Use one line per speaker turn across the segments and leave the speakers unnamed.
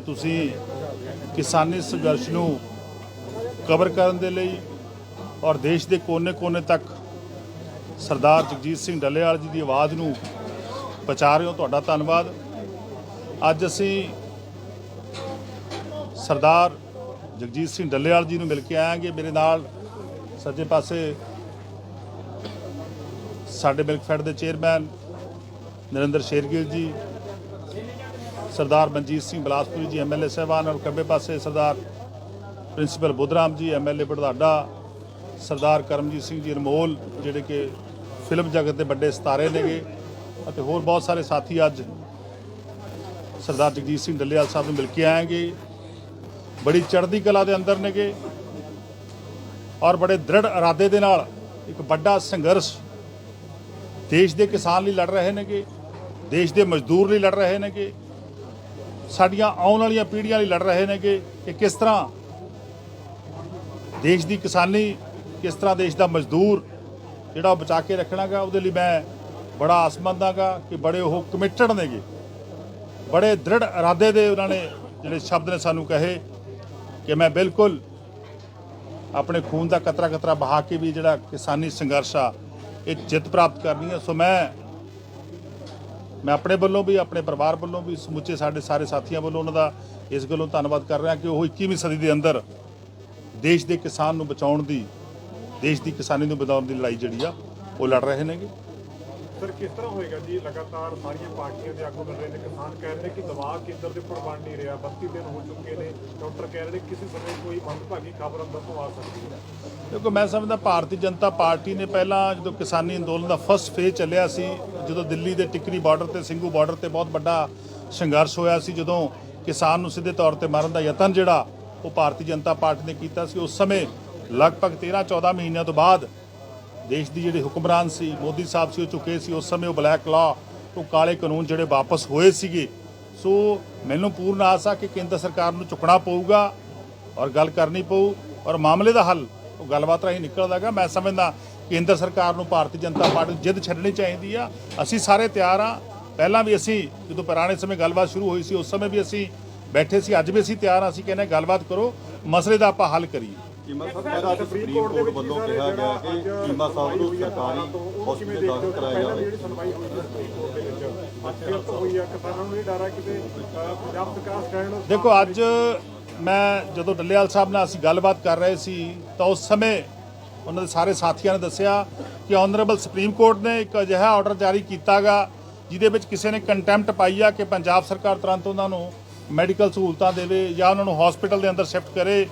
ਕਿ ਤੁਸੀਂ ਕਿਸਾਨੀ ਸੰਘਰਸ਼ ਨੂੰ ਕਵਰ ਕਰਨ ਦੇ ਲਈ ਔਰ ਦੇਸ਼ ਦੇ ਕੋਨੇ-ਕੋਨੇ ਤੱਕ ਸਰਦਾਰ ਜਗਜੀਤ ਸਿੰਘ ਡੱਲੇਵਾਲ ਜੀ ਦੀ ਆਵਾਜ਼ ਨੂੰ ਪਹੁੰਚਾ ਰਹੇ ਹੋ, ਤੁਹਾਡਾ ਧੰਨਵਾਦ। ਅੱਜ ਅਸੀਂ ਸਰਦਾਰ ਜਗਜੀਤ ਸਿੰਘ ਡੱਲੇਵਾਲ ਜੀ ਨੂੰ ਮਿਲ ਕੇ ਆਏਗੇ ਮੇਰੇ ਨਾਲ ਸੱਜੇ ਪਾਸੇ ਸਾਡੇ ਮਿਲਕ ਫੈਡ ਦੇ ਚੇਅਰਮੈਨ ਨਰਿੰਦਰ ਸ਼ੇਰਗਿੱਲ ਜੀ ਸਰਦਾਰ ਮਨਜੀਤ ਸਿੰਘ ਬਲਾਸਪੁਰੀ ਜੀ ਐਮਐਲਏ ਸਾਹਿਬਾਨ ਔਰ ਖੱਬੇ ਪਾਸੇ ਸਰਦਾਰ ਪ੍ਰਿੰਸੀਪਲ ਬੁੱਧਰਾਮ ਜੀ ਐਮਐਲਏ ਬੜਦਾਡਾ, ਸਰਦਾਰ ਕਰਮਜੀਤ ਸਿੰਘ ਜੀ ਅਨਮੋਲ, ਜਿਹੜੇ ਕਿ ਫਿਲਮ ਜਗਤ ਦੇ ਵੱਡੇ ਸਿਤਾਰੇ ਨੇਗੇ, ਅਤੇ ਹੋਰ ਬਹੁਤ ਸਾਰੇ ਸਾਥੀ ਅੱਜ ਸਰਦਾਰ ਜਗਜੀਤ ਸਿੰਘ ਡੱਲੇਵਾਲ ਸਾਹਿਬ ਨੂੰ ਮਿਲ ਕੇ ਆਏਗੇ। ਬੜੀ ਚੜ੍ਹਦੀ ਕਲਾ ਦੇ ਅੰਦਰ ਨੇਗੇ ਔਰ ਬੜੇ ਦ੍ਰਿੜ ਇਰਾਦੇ ਦੇ ਨਾਲ ਇੱਕ ਵੱਡਾ ਸੰਘਰਸ਼ ਦੇਸ਼ ਦੇ ਕਿਸਾਨ ਲਈ ਲੜ ਰਹੇ ਨੇਗੇ, ਦੇਸ਼ ਦੇ ਮਜ਼ਦੂਰ ਲਈ ਲੜ ਰਹੇ ਨੇਗੇ। ਸਾਡੀਆਂ ਆਉਣ ਵਾਲੀਆਂ ਪੀੜ੍ਹੀਆਂ ਲਈ ਲੜ ਰਹੇ ਨੇਗੇ ਕਿ ਕਿਸ ਤਰ੍ਹਾਂ ਦੇਸ਼ ਦੀ ਕਿਸਾਨੀ, ਕਿਸ ਤਰ੍ਹਾਂ ਦੇਸ਼ ਦਾ ਮਜ਼ਦੂਰ ਜਿਹੜਾ ਉਹ ਬਚਾ ਕੇ ਰੱਖਣਾਗਾ, ਉਹਦੇ ਲਈ ਮੈਂ ਬੜਾ ਆਸ ਆਸਮੰਦਾਗਾ ਕਿ ਬੜੇ ਉਹ ਕਮਿਟਡ ਨੇਗੇ। ਬੜੇ ਦ੍ਰਿੜ ਇਰਾਦੇ ਦੇ ਉਹਨਾਂ ਨੇ ਜਿਹੜੇ ਸ਼ਬਦ ਨੇ ਸਾਨੂੰ ਕਹੇ ਕਿ ਮੈਂ ਬਿਲਕੁਲ ਆਪਣੇ ਖੂਨ ਦਾ ਕਤਰਾ ਕਤਰਾ ਬਹਾ ਕੇ ਵੀ ਜਿਹੜਾ ਕਿਸਾਨੀ ਸੰਘਰਸ਼ ਆ, ਇਹ ਜਿੱਤ ਪ੍ਰਾਪਤ ਕਰਨੀ ਹੈ ਸੋ ਮੈਂ ਮੈਂ ਆਪਣੇ ਵੱਲੋਂ ਵੀ, ਆਪਣੇ ਪਰਿਵਾਰ ਵੱਲੋਂ ਵੀ, ਸਮੁੱਚੇ ਸਾਡੇ ਸਾਰੇ ਸਾਥੀਆਂ ਵੱਲੋਂ ਉਹਨਾਂ ਦਾ ਇਸ ਗੱਲੋਂ ਧੰਨਵਾਦ ਕਰ ਰਿਹਾ ਕਿ ਉਹ 21ਵੀਂ ਸਦੀ ਦੇ ਅੰਦਰ ਦੇਸ਼ ਦੇ ਕਿਸਾਨ ਨੂੰ ਬਚਾਉਣ ਦੀ, ਦੇਸ਼ ਦੀ ਕਿਸਾਨੀ ਨੂੰ ਬਚਾਉਣ ਦੀ ਲੜਾਈ ਜਿਹੜੀ ਆ, ਉਹ ਲੜ ਰਹੇ ਨੇਗੇ।
ਸਰ, ਕਿਸ ਤਰ੍ਹਾਂ ਹੋਏਗਾ ਜੀ? ਲਗਾਤਾਰ ਸਾਰੀਆਂ ਪਾਰਟੀਆਂ ਦੇ ਆਗੂ ਮਿਲ ਰਹੇ ਨੇ, ਕਿਸਾਨ ਕਹਿ ਰਹੇ ਨੇ ਕਿ ਦਬਾਅ ਕੇਂਦਰ ਦੇ ਉੱਪਰ ਬਣ ਨਹੀਂ ਰਿਹਾ 32 ਦਿਨ ਹੋ ਚੁੱਕੇ ਨੇ। ਡਾਕਟਰ ਕਹਿ ਰਹੇ ਨੇ ਕਿਸੇ ਸਮੇਂ ਕੋਈ ਮੰਦਭਾਗੀ ਖਬਰ ਅੰਦਰ ਤੋਂ ਆ ਸਕਦੀ ਹੈ।
ਕਿਉਂਕਿ ਮੈਂ ਸਮਝਦਾ ਭਾਰਤੀ ਜਨਤਾ ਪਾਰਟੀ ਨੇ ਪਹਿਲਾਂ ਜਦੋਂ ਕਿਸਾਨੀ ਅੰਦੋਲਨ ਦਾ ਫਸਟ ਫੇਜ਼ ਚੱਲਿਆ ਸੀ, ਜਦੋਂ ਦਿੱਲੀ ਦੇ ਟਿਕਰੀ ਬਾਰਡਰ ਤੇ, ਸਿੰਘੂ ਬਾਰਡਰ ਤੇ ਬਹੁਤ ਵੱਡਾ ਸੰਘਰਸ਼ ਹੋਇਆ ਸੀ, ਜਦੋਂ ਕਿਸਾਨ ਨੂੰ ਸਿੱਧੇ ਤੌਰ ਤੇ ਮਾਰਨ ਦਾ ਯਤਨ ਜਿਹੜਾ ਉਹ ਭਾਰਤੀ ਜਨਤਾ ਪਾਰਟੀ ਨੇ ਕੀਤਾ ਸੀ, ਉਸ ਸਮੇਂ ਲਗਭਗ 13 14 ਮਹੀਨਿਆਂ ਤੋਂ ਬਾਅਦ ਦੇਸ਼ ਦੀ ਜਿਹੜੇ ਹੁਕਮਰਾਨ ਸੀ, ਮੋਦੀ ਸਾਹਿਬ ਸੀ, ਉਹ ਚੁੱਕੇ ਸੀ, ਉਸ ਸਮੇਂ ਉਹ ਬਲੈਕ ਲਾ ਉਹ ਕਾਲੇ ਕਾਨੂੰਨ ਜਿਹੜੇ ਵਾਪਸ ਹੋਏ ਸੀਗੇ। ਸੋ ਮੈਨੂੰ ਪੂਰਨ ਆਸ ਆ ਕਿ ਕੇਂਦਰ ਸਰਕਾਰ ਨੂੰ ਚੁੱਕਣਾ ਪਊਗਾ ਔਰ ਗੱਲ ਕਰਨੀ ਪਊ ਔਰ ਮਾਮਲੇ ਦਾ ਹੱਲ, ਉਹ ਗੱਲਬਾਤ ਰਾਹੀਂ ਨਿਕਲਦਾਗਾ ਮੈਂ ਸਮਝਦਾ ਕੇਂਦਰ ਸਰਕਾਰ ਨੂੰ ਭਾਰਤੀ ਜਨਤਾ ਪਾਰਟੀ ਨੂੰ ਜਿੱਦ ਛੱਡਣੀ ਚਾਹੀਦੀ ਆ। ਅਸੀਂ ਸਾਰੇ ਤਿਆਰ ਆ। ਪਹਿਲਾਂ ਵੀ ਅਸੀਂ ਜਦੋਂ ਪੁਰਾਣੇ ਸਮੇਂ ਗੱਲਬਾਤ ਸ਼ੁਰੂ ਹੋਈ ਸੀ, ਉਸ ਸਮੇਂ ਵੀ ਅਸੀਂ ਬੈਠੇ ਸੀ, ਅੱਜ ਵੀ ਅਸੀਂ ਤਿਆਰ ਆ। ਅਸੀਂ ਕਹਿੰਦੇ ਗੱਲਬਾਤ ਕਰੋ, ਮਸਲੇ ਦਾ ਆਪਾਂ ਹੱਲ ਕਰੀਏ।
ਚੀਮਾ ਸਾਹਿਬ ਪਹਿਲਾਂ ਸੁਪਰੀਮ ਕੋਰਟ ਵੱਲੋਂ ਕਿਹਾ ਗਿਆ ਕਿ ਚੀਮਾ ਸਾਹਿਬ ਨੂੰ ਸਰਕਾਰੀ ਹਸਪਤਾਲ ਦਾਖਲ ਕਰਾਇਆ ਜਾਵੇ।
ਜਿਹੜੀ ਸੁਣਵਾਈ ਹੋਈ ਹੈ ਸੁਪਰੀਮ ਕੋਰਟ ਦੇ ਵਿੱਚ ਅੱਜ ਫਿਰ ਤੋਂ ਹੋਈ ਹੈ ਕਿਸਾਨਾਂ ਨੂੰ ਇਹ ਡਰ ਹੈ ਕਿਤੇ ਅਹ, ਪੰਜਾਬ ਸਰਕਾਰ ਸਟੈਂਡ
ਦੇਖੋ ਅੱਜ ਮੈਂ ਜਦੋਂ ਡੱਲੇਵਾਲ ਸਾਹਿਬ ਨਾਲ ਅਸੀਂ ਗੱਲਬਾਤ ਕਰ ਰਹੇ ਸੀ ਤਾਂ ਉਸ ਸਮੇਂ ਉਹਨਾਂ ਦੇ ਸਾਰੇ ਸਾਥੀਆਂ ਨੇ ਦੱਸਿਆ ਕਿ ਆਨਰੇਬਲ ਸੁਪਰੀਮ ਕੋਰਟ ਨੇ ਇੱਕ ਅਜਿਹਾ ਆਰਡਰ ਜਾਰੀ ਕੀਤਾਗਾ ਜਿਹਦੇ ਵਿੱਚ ਕਿਸੇ ਨੇ ਕੰਟੈਂਪਟ ਪਾਈ ਆ ਕਿ ਪੰਜਾਬ ਸਰਕਾਰ ਤੁਰੰਤ ਉਹਨਾਂ ਨੂੰ ਮੈਡੀਕਲ ਸਹੂਲਤਾਂ ਦੇਵੇ ਜਾਂ ਉਹਨਾਂ ਨੂੰ ਹਸਪੀਟਲ ਦੇ ਅੰਦਰ ਸ਼ਿਫਟ ਕਰੇ।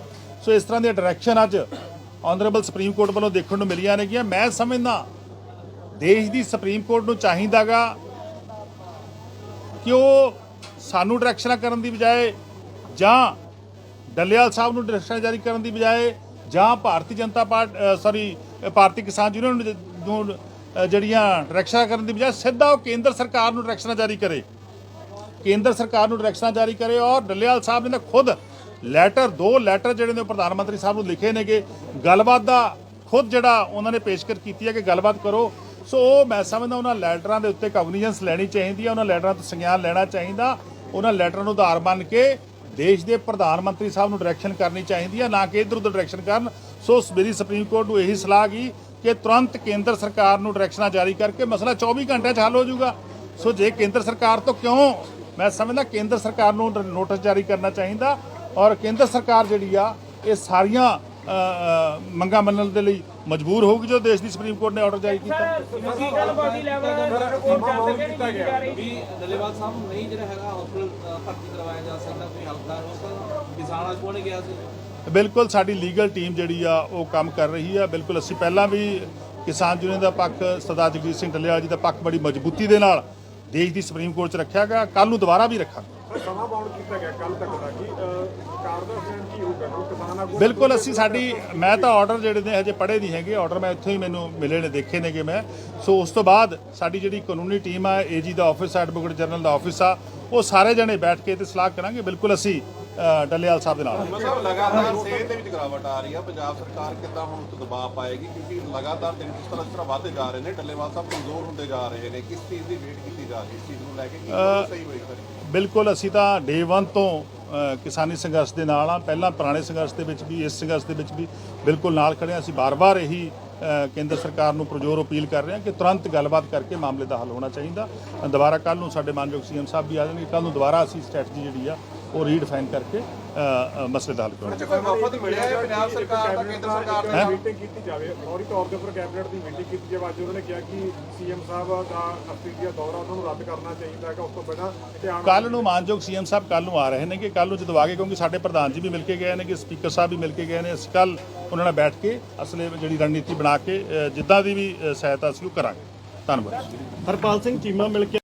ਸੋ ਇਸ ਤਰ੍ਹਾਂ ਦੀਆਂ ਡਾਇਰੈਕਸ਼ਨ ਅੱਜ ਆਨਰੇਬਲ ਸੁਪਰੀਮ ਕੋਰਟ ਵੱਲੋਂ ਦੇਖਣ ਨੂੰ ਮਿਲੀਆਂ ਨੇਗੀਆਂ। ਮੈਂ ਸਮਝਦਾ ਦੇਸ਼ ਦੀ ਸੁਪਰੀਮ ਕੋਰਟ ਨੂੰ ਚਾਹੀਦਾਗਾ ਕਿ ਉਹ ਸਾਨੂੰ ਡਾਇਰੈਕਸ਼ਨਾਂ ਕਰਨ ਦੀ ਬਜਾਏ ਜਾਂ ਡੱਲੇਵਾਲ ਸਾਹਿਬ ਨੂੰ ਡਾਇਰੈਕਸ਼ਨਾਂ ਜਾਰੀ ਕਰਨ ਦੀ ਬਜਾਏ ਜਾਂ ਭਾਰਤੀ ਜਨਤਾ ਪਾਰਟੀ ਸੌਰੀ ਭਾਰਤੀ ਕਿਸਾਨ ਯੂਨੀਅਨ ਨੂੰ ਜਿਹੜੀਆਂ ਡਾਇਰੈਕਸ਼ਨਾਂ ਕਰਨ ਦੀ ਬਜਾਏ ਸਿੱਧਾ ਉਹ ਕੇਂਦਰ ਸਰਕਾਰ ਨੂੰ ਡਾਇਰੈਕਸ਼ਨਾਂ ਜਾਰੀ ਕਰੇ। ਕੇਂਦਰ ਸਰਕਾਰ ਨੂੰ ਡਾਇਰੈਕਸ਼ਨਾਂ ਜਾਰੀ ਕਰੇ ਔਰ ਡੱਲੇਵਾਲ ਸਾਹਿਬ ਨੇ ਤਾਂ ਖੁਦ ਲੈਟਰ, ਦੋ ਲੈਟਰ ਜਿਹੜੇ ਨੇ ਉਹ ਪ੍ਰਧਾਨ ਮੰਤਰੀ ਸਾਹਿਬ ਨੂੰ ਲਿਖੇ ਨੇਗੇ। ਗੱਲਬਾਤ ਦਾ ਖੁਦ ਜਿਹੜਾ ਉਹਨਾਂ ਨੇ ਪੇਸ਼ਕਸ਼ ਕੀਤੀ ਹੈ ਕਿ ਗੱਲਬਾਤ ਕਰੋ। ਸੋ ਉਹ ਮੈਂ ਸਮਝਦਾ ਉਹਨਾਂ ਲੈਟਰਾਂ ਦੇ ਉੱਤੇ ਕੌਗਨੀਜੈਂਸ ਲੈਣੀ ਚਾਹੀਦੀ ਹੈ, ਉਹਨਾਂ ਲੈਟਰਾਂ ਤੋਂ ਸੰਗਿਆਨ ਲੈਣਾ ਚਾਹੀਦਾ, ਉਹਨਾਂ ਲੈਟਰਾਂ ਨੂੰ ਆਧਾਰ ਮੰਨ ਕੇ ਦੇਸ਼ ਦੇ ਪ੍ਰਧਾਨ ਮੰਤਰੀ ਸਾਹਿਬ ਨੂੰ ਡਾਇਰੈਕਸ਼ਨ ਕਰਨੀ ਚਾਹੀਦੀ ਹੈ, ਨਾ ਕਿ ਇਧਰ ਉਧਰ ਡਾਇਰੈਕਸ਼ਨ ਕਰਨ। ਸੋ ਮੇਰੀ ਸੁਪਰੀਮ ਕੋਰਟ ਨੂੰ ਇਹੀ ਸਲਾਹ ਗਈ ਕਿ ਤੁਰੰਤ ਕੇਂਦਰ ਸਰਕਾਰ ਨੂੰ ਡਾਇਰੈਕਸ਼ਨਾਂ ਜਾਰੀ ਕਰਕੇ ਮਸਲਾ 24 ਘੰਟਿਆਂ 'ਚ ਹੱਲ ਹੋ ਜਾਊਗਾ। ਸੋ ਜੇ ਕੇਂਦਰ ਸਰਕਾਰ ਤੋਂ ਕਿਉਂ, ਮੈਂ ਸਮਝਦਾ ਕੇਂਦਰ ਸਰਕਾਰ ਨੂੰ ਨੋਟਿਸ ਜਾਰੀ ਕਰਨਾ ਚਾਹੀਦਾ। ਔਰ ਕੇਂਦਰ ਸਰਕਾਰ ਜਿਹੜੀ ਆ ਇਹ ਸਾਰੀਆਂ ਮੰਗਾਂ ਮੰਨਣ ਦੇ ਲਈ ਮਜਬੂਰ ਹੋਊਗੀ ਜੋ ਦੇਸ਼ ਦੀ ਸੁਪਰੀਮ ਕੋਰਟ ਨੇ ਆਰਡਰ ਜਾਰੀ ਕੀਤਾ।
ਲੈਵਲ ਕਰ ਰਹੀ
ਵੀ ਡੱਲੇਵਾਲ ਸਾਹਿਬ ਨੂੰ ਨਹੀਂ ਜਿਹੜਾ ਹੈਗਾ ਹਸਪੀਟਲ ਭਰਤੀ ਕਰਵਾਇਆ ਜਾ ਸਕਦਾ ਕੋਈ ਹਲਕਦਾਰ ਉਸ ਕਿਸਾਨ ਅੱਜ ਕੋਲ ਗਿਆ ਸੀ?
ਬਿਲਕੁਲ ਸਾਡੀ ਲੀਗਲ ਟੀਮ ਜਿਹੜੀ ਆ ਉਹ ਕੰਮ ਕਰ ਰਹੀ ਆ। ਬਿਲਕੁਲ ਅਸੀਂ ਪਹਿਲਾਂ ਵੀ ਕਿਸਾਨ ਯੂਨੀਅਨ ਦਾ ਪੱਖ ਸਰਦਾਰ ਜਗਜੀਤ ਸਿੰਘ ਢੱਲੇਵਾਲ ਜੀ ਦਾ ਪੱਖ ਬੜੀ ਮਜ਼ਬੂਤੀ ਦੇ ਨਾਲ ਦੇਸ਼ ਦੀ ਸੁਪਰੀਮ ਕੋਰਟ 'ਚ ਰੱਖਿਆ ਗਿਆ ਕੱਲ ਨੂੰ ਦੁਬਾਰਾ ਵੀ ਰੱਖਾਂਗੇ।
ਸਰ, ਸਮਾਂ ਬਾਉਂਡ ਕੀਤਾ ਗਿਆ ਕੱਲ ਤੱਕ ਦਾ ਕਿ ਅਹ, ਸਰਕਾਰ ਦਾ ਸਟੈਂਡ ਕੀ ਹੋਊਗਾ? ਕਿਉਂਕਿ ਕਿਸਾਨ ਆਗੂ
ਬਿਲਕੁਲ ਅਸੀਂ ਸਾਡੀ ਮੈਂ ਤਾਂ ਆਰਡਰ ਜਿਹੜੇ ਨੇ ਹਜੇ ਪੜ੍ਹੇ ਨਹੀਂ ਹੈਗੇ ਆਰਡਰ ਮੈਂ ਇੱਥੋਂ ਹੀ ਮੈਨੂੰ ਮਿਲੇ ਨੇ ਦੇਖੇ ਨੇਗੇ ਮੈਂ। ਸੋ ਉਸ ਤੋਂ ਬਾਅਦ ਸਾਡੀ ਜਿਹੜੀ ਕਾਨੂੰਨੀ ਟੀਮ ਆ ਏਜੀ ਦਾ ਆਫਿਸ ਐਡਵੋਕੇਟ ਜਨਰਲ ਦਾ ਆਫਿਸ ਆ ਉਹ ਸਾਰੇ ਜਣੇ ਬੈਠ ਕੇ ਤੇ ਸਲਾਹ ਕਰਾਂਗੇ। ਬਿਲਕੁਲ ਅਸੀਂ ਡੱਲੇਵਾਲ ਸਾਹਿਬ ਦੇ ਨਾਲ।
ਮਤਲਬ ਲਗਾਤਾਰ ਸਿਹਤ ਦੇ ਵਿੱਚ ਗਿਰਾਵਟ ਆ ਰਹੀ ਆ। ਪੰਜਾਬ ਸਰਕਾਰ ਕਿੱਦਾਂ ਹੁਣ ਉੱਤੇ ਦਬਾਅ ਪਾਏਗੀ? ਕਿਉਂਕਿ ਲਗਾਤਾਰ ਦਿਨ ਕਿਸ ਤਰ੍ਹਾਂ ਇਸ ਤਰ੍ਹਾਂ ਵਧਦੇ ਜਾ ਰਹੇ ਨੇ ਡੱਲੇਵਾਲ ਸਾਹਿਬ ਕਮਜ਼ੋਰ ਹੁੰਦੇ ਜਾ ਰਹੇ ਨੇ। ਕਿਸ ਚੀਜ਼ ਦੀ ਵੇਟ ਕੀਤੀ ਜਾ ਰਹੀ ਇਸ ਚੀਜ਼ ਨੂੰ ਲੈ ਕੇ ਕੀ ਸਹੀ ਹੋਏਗਾ
ਬਿਲਕੁਲ ਅਸੀਂ ਤਾਂ ਡੇ 1 ਤੋਂ ਕਿਸਾਨੀ ਸੰਘਰਸ਼ ਦੇ ਨਾਲ ਆ। ਪਹਿਲਾਂ ਪੁਰਾਣੇ ਸੰਘਰਸ਼ ਦੇ ਵਿੱਚ ਵੀ ਇਸ ਸੰਘਰਸ਼ ਦੇ ਵਿੱਚ ਵੀ ਬਿਲਕੁਲ ਨਾਲ ਖੜੇ ਅਸੀਂ ਬਾਰ-ਬਾਰ ਇਹੀ ਕੇਂਦਰ ਸਰਕਾਰ ਨੂੰ ਪ੍ਰਜੋਰ ਅਪੀਲ ਕਰ ਰਹੇ ਹਾਂ ਕਿ ਤੁਰੰਤ ਗੱਲਬਾਤ ਕਰਕੇ ਮਾਮਲੇ ਦਾ ਹੱਲ ਹੋਣਾ ਚਾਹੀਦਾ। ਦੁਬਾਰਾ ਕੱਲ ਨੂੰ ਸਾਡੇ ਮਾਨਯੋਗ ਸੀਐਮ ਸਾਹਿਬ ਵੀ ਆ ਜਾਣਗੇ। ਕੱਲ ਨੂੰ ਦੁਬਾਰਾ ਅਸੀਂ ਸਟ੍ਰੈਟਜੀ ਜਿਹੜੀ ਆ ਉਹ ਰੀਡਿਫਾਈਨ ਕਰਕੇ ਮਸਲੇ ਦਾ ਹੱਲ ਕਰਾਂਗੇ
ਕੋਈ ਵਫਦ ਮਿਲਿਆ ਹੈ ਪੰਜਾਬ ਸਰਕਾਰ ਦਾ ਕੇਂਦਰ ਸਰਕਾਰ ਦੇ
ਮੀਟਿੰਗ ਕੀਤੀ ਜਾਵੇ। ਫੌਰੀ ਤੌਰ ਤੇ ਉੱਪਰ ਕੈਬਨਿਟ ਦੀ ਮੀਟਿੰਗ ਕੀਤੀ ਜਾਵੇ। ਅੱਜ ਉਹਨਾਂ ਨੇ ਕਿਹਾ ਕਿ ਸੀਐਮ ਸਾਹਿਬ ਦਾ ਆਸਟ੍ਰੇਲੀਆ ਦੌਰਾ ਉਹਨਾਂ ਨੂੰ ਰੱਦ ਕਰਨਾ ਚਾਹੀਦਾ ਹੈਗਾ। ਉਸ ਤੋਂ ਬਿਨਾਂ ਧਿਆਨ
ਕੱਲ ਨੂੰ ਮਾਨਯੋਗ ਸੀਐਮ ਸਾਹਿਬ ਕੱਲ ਨੂੰ ਆ ਰਹੇ ਨੇ ਕਿ ਕੱਲ ਨੂੰ ਜਦੋਂ ਆ ਗਏ ਕਿਉਂਕਿ ਸਾਡੇ ਪ੍ਰਧਾਨ ਜੀ ਵੀ ਮਿਲ ਕੇ ਗਏ ਨੇ ਕਿ ਸਪੀਕਰ ਸਾਹਿਬ ਵੀ ਮਿਲ ਕੇ ਗਏ ਨੇ। ਅਸੀਂ ਕੱਲ ਉਹਨਾਂ ਨਾਲ ਬੈਠ ਕੇ ਅਸਲੇ ਜਿਹੜੀ ਰਣਨੀਤੀ ਬਣਾ ਕੇ ਜਿੱਦਾਂ ਦੀ ਵੀ ਸਹਾਇਤਾ ਅਸੀਂ ਉਹ ਕਰਾਂਗੇ। ਧੰਨਵਾਦ।
ਹਰਪਾਲ ਸਿੰਘ ਚੀਮਾ ਮਿਲ ਕੇ